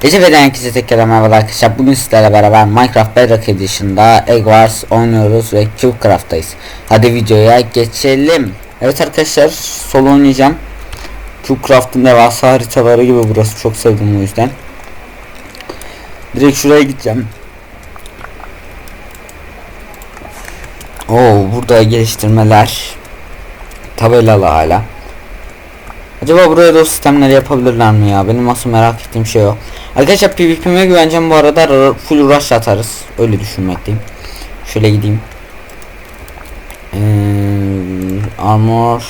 Gece ve herkese tekrar merhaba arkadaşlar. Bugün sizlerle beraber Minecraft Bedrock Edition'da Egg Wars oynuyoruz ve Cubecraft'tayız. Hadi videoya geçelim. Evet arkadaşlar solo oynayacağım. Cubecraft'ın devasa haritaları gibi burası çok sevdim o yüzden. Direkt şuraya gideceğim. Oo burada geliştirmeler. Tabelalı hala. Acaba buraya da o sistemleri yapabilirler mi ya? Benim asıl merak ettiğim şey o. Arkadaşlar PvP'me güveneceğim bu arada full rush atarız. Öyle düşünmekteyim. Şöyle gideyim. Ee, armor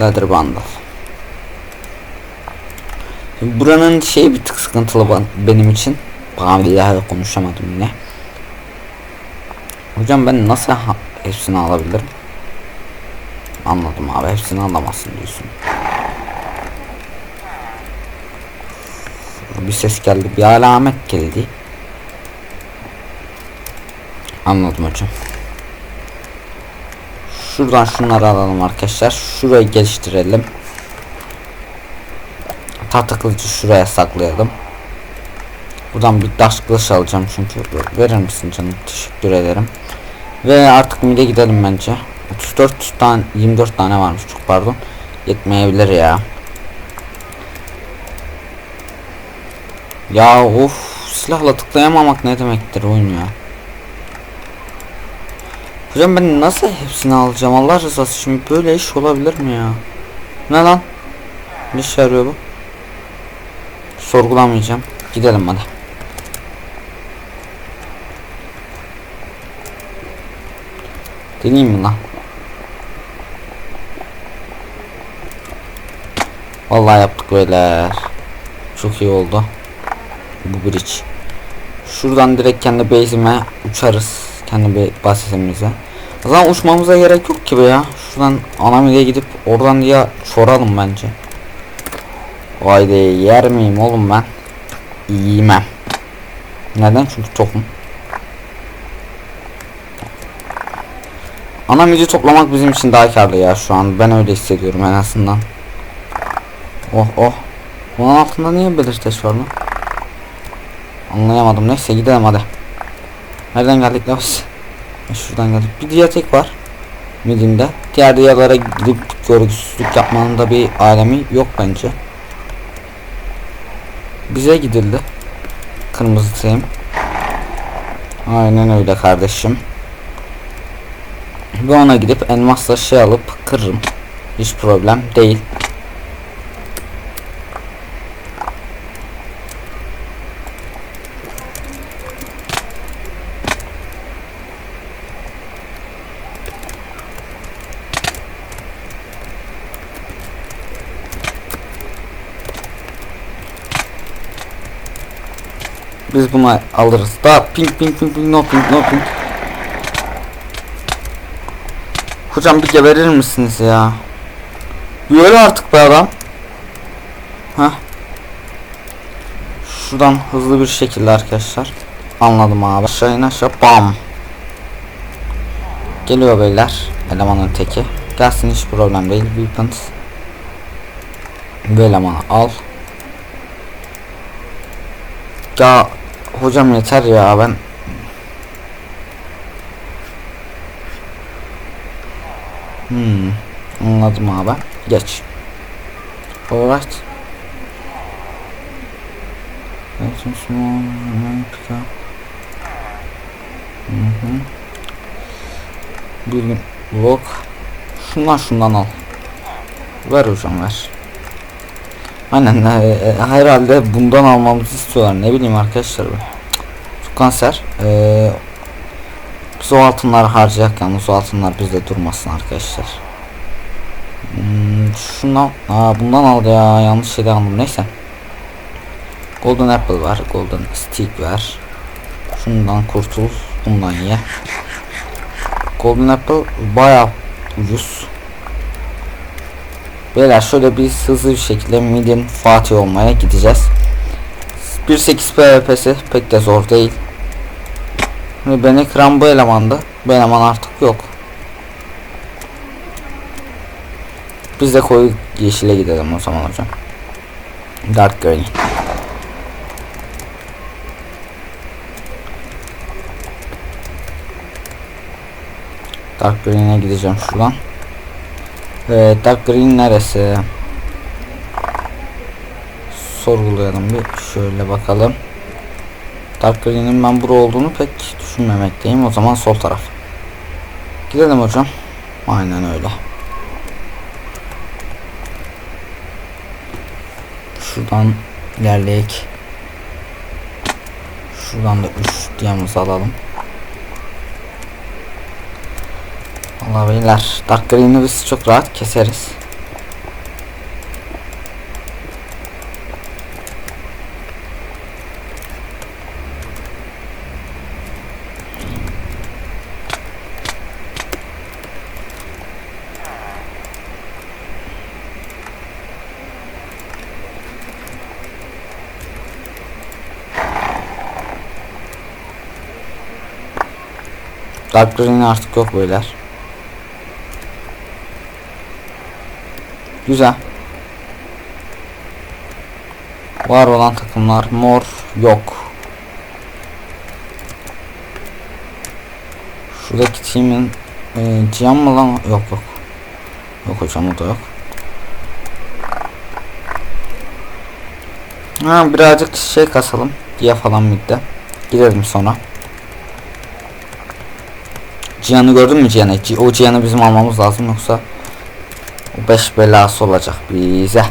Leather Bundle. Buranın şeyi bir tık sıkıntılı benim için. Bana bir konuşamadım yine. Hocam ben nasıl hepsini alabilirim? Anladım abi hepsini alamazsın diyorsun. Bir ses geldi bir alamet geldi. Anladım hocam. Şuradan şunları alalım arkadaşlar. Şurayı geliştirelim. Tahta şuraya saklayalım. Buradan bir taş kılıç alacağım çünkü. Verir misin canım? Teşekkür ederim. Ve artık mide gidelim bence. 34 tane 24 tane varmış çok pardon. Yetmeyebilir ya. Ya of silahla tıklayamamak ne demektir oyun ya. Hocam ben nasıl hepsini alacağım Allah rızası için böyle iş olabilir mi ya? Ne lan? Ne işe yarıyor bu? Sorgulamayacağım. Gidelim hadi. Deneyeyim mi lan? Vallahi yaptık beyler. Çok iyi oldu. Bu bridge. Şuradan direkt kendi base'ime uçarız. Kendi base'imize. O zaman uçmamıza gerek yok ki be ya. Şuradan Anamili'ye gidip oradan diye soralım bence. Vay de yer miyim oğlum ben? Yiyemem. Neden? Çünkü tokum. Ana midi toplamak bizim için daha karlı ya şu an. Ben öyle hissediyorum en azından. Oh oh. Bunun altında niye belirteç var lan? Anlayamadım. Neyse gidelim hadi. Nereden geldik la biz? Ha, Şuradan geldik. Bir diyatek var. Midinde. Diğer diyalara gidip görgüsüzlük yapmanın da bir alemi yok bence. Bize gidildi. Kırmızı team. Aynen öyle kardeşim. Ve ona gidip elmasla şey alıp kırırım. Hiç problem değil. Biz bunu alırız. Daha pink pink pink pink no pink no pink. Hocam bir geberir misiniz ya? Yürü artık be adam. Heh. Şuradan hızlı bir şekilde arkadaşlar. Anladım abi. Aşağı in aşağı bam. Geliyor beyler. Elemanın teki. Gelsin hiç problem değil. Weapons. Bu elemanı al. Ya hocam yeter ya ben Hmm, anladım abi. Geç. Alright. Bir gün blok. Şundan şundan al. Ver hocam ver. Aynen e, e, herhalde bundan almamızı istiyorlar. Ne bileyim arkadaşlar. Çok kanser. E, biz o altınları harcayak o altınlar bizde durmasın arkadaşlar. Hmm, şundan, aa bundan aldı ya yanlış şeyden aldım neyse. Golden apple var, golden stick var. Şundan kurtul, bundan ye. Golden apple bayağı ucuz. Beyler şöyle bir hızlı bir şekilde midin Fatih olmaya gideceğiz. 1.8 PvP'si pek de zor değil. Şimdi beni kıran bu elemandı. Bu eleman artık yok. Biz de koyu yeşile gidelim o zaman hocam. Dark Green. Dark Green'e gideceğim şuradan. Evet Dark Green neresi? Sorgulayalım bir şöyle bakalım. Dark Green'in ben bura olduğunu pek düşünmemekteyim. O zaman sol taraf. Gidelim hocam. Aynen öyle. Şuradan ilerleyek. Şuradan da 3 diyamızı alalım. Allah beyler Dark biz çok rahat keseriz. Dark artık yok beyler. Güzel. Var olan takımlar mor yok. Şuradaki timin e, Cihan mı lan? Yok yok. Yok hocam o da yok. Ha birazcık şey kasalım. Diye falan midde. Gidelim sonra. Cihan'ı gördün mü Cihan'ı? Ci- O Cihan'ı bizim almamız lazım yoksa beş belası olacak bize.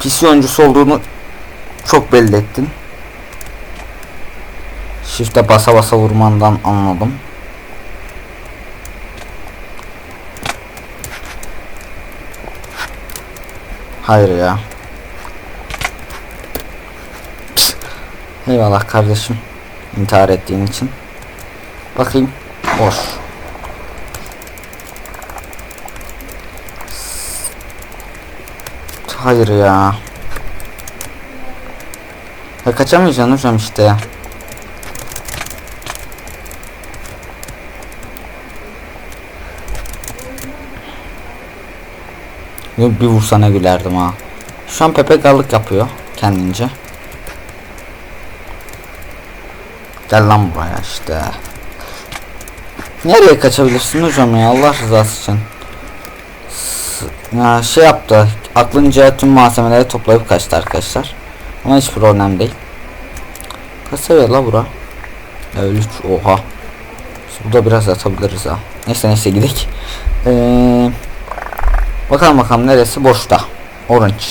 Pis oyuncusu olduğunu çok belli ettin. Shift'e basa basa vurmandan anladım. Hayır ya. Eyvallah kardeşim. İntihar ettiğin için. Bakayım. Boş. Hayır ya. Ya kaçamayacaksın hocam işte. Yok bir vursana gülerdim ha. Şu an Pepe gallık yapıyor kendince. Gel lan buraya işte. Nereye kaçabilirsin hocam ya Allah rızası için. S- Ya şey yaptı. Aklınca tüm malzemeleri toplayıp kaçtı arkadaşlar. Ama hiç problem değil. Kaç la bura? Level 3 oha. Burada biraz atabiliriz ha. Neyse neyse gidelim. Ee, bakalım bakalım neresi boşta. Orange.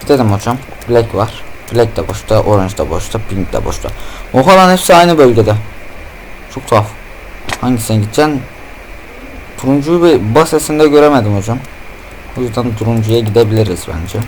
Gidelim hocam. Black var. Black de boşta, orange de boşta, pink de boşta. Oha lan hepsi aynı bölgede. Çok tuhaf. Hangisine gideceksin? Turuncuyu bir bas sesinde göremedim hocam. O yüzden turuncuya gidebiliriz bence.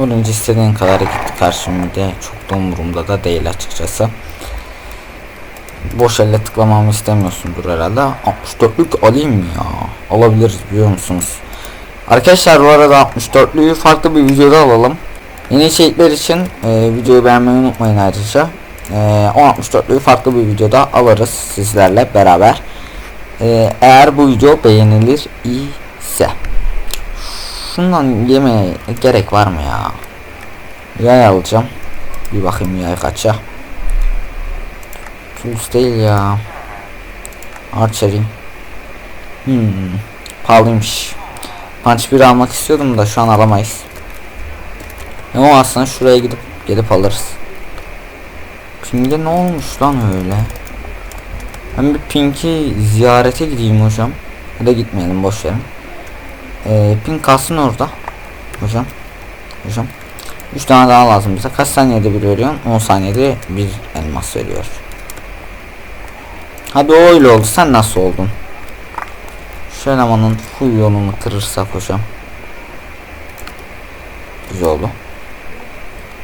Orange istediğin kadar gitti karşımda çok da umurumda da değil açıkçası. Boş elle tıklamamı istemiyorsundur herhalde. 64'lük alayım mı ya? Alabiliriz biliyor musunuz? Arkadaşlar bu arada 64'lüyü farklı bir videoda alalım. Yeni içerikler için e, videoyu beğenmeyi unutmayın ayrıca. E, o 64'lüyü farklı bir videoda alırız sizlerle beraber. E, eğer bu video beğenilir ise. Şundan yemeye gerek var mı ya? Yay alacağım. Bir bakayım yay kaça. Tools değil ya. Archery. Hmm. Pahalıymış. Punch 1 almak istiyordum da şu an alamayız. Ama aslında şuraya gidip gelip alırız. Pink'e ne olmuş lan öyle? Ben bir Pink'i ziyarete gideyim hocam. Ya gitmeyelim boş verin. Ee, Pink kalsın orada. Hocam. Hocam. 3 tane daha lazım bize. Kaç saniyede bir veriyorsun? 10 saniyede bir elmas veriyor. Hadi o öyle oldu. Sen nasıl oldun? Şu elemanın full yolunu kırırsak hocam. Güzel oldu.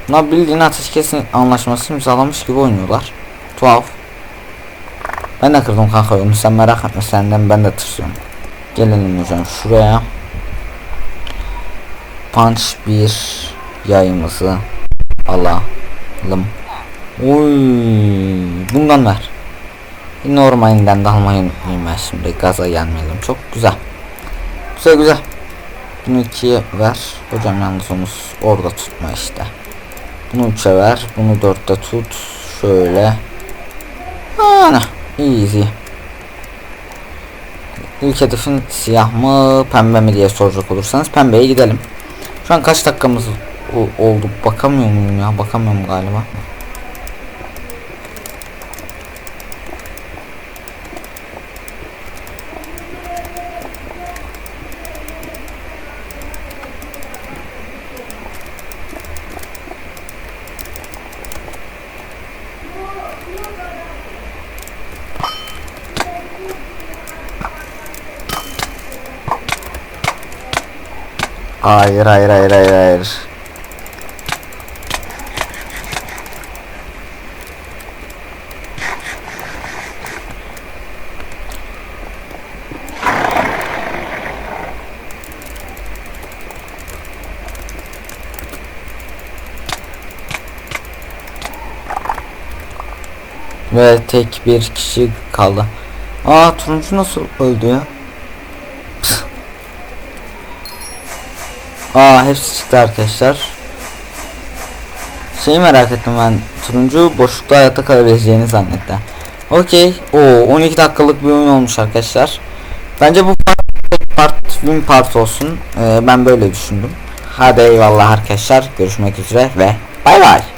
Bunlar bildiğin ateşkesin anlaşması imzalamış gibi oynuyorlar. Tuhaf. Ben de kırdım kanka yolunu sen merak etme senden ben de tırsıyorum. Gelelim hocam şuraya. Punch bir yayımızı alalım. Oy, bundan ver. Normalinden de almayı unutmayayım ben şimdi gaza gelmeyelim. Çok güzel. Güzel güzel. Bunu ikiye ver. Hocam yalnız onu orada tutma işte. Bunu üçe ver. Bunu dörtte tut. Şöyle. Ana. Easy. İlk hedefin siyah mı pembe mi diye soracak olursanız pembeye gidelim. Şu an kaç dakikamız oldu bakamıyor muyum ya bakamıyorum galiba. Hayır hayır hayır hayır hayır. Ve tek bir kişi kaldı. Aa turuncu nasıl öldü ya? Aa hepsi çıktı arkadaşlar. Şeyi merak ettim ben. Turuncu boşlukta hayatta kalabileceğini zannetti. Okey. O 12 dakikalık bir oyun olmuş arkadaşlar. Bence bu part, part win part olsun. Ee, ben böyle düşündüm. Hadi eyvallah arkadaşlar. Görüşmek üzere ve bay bay.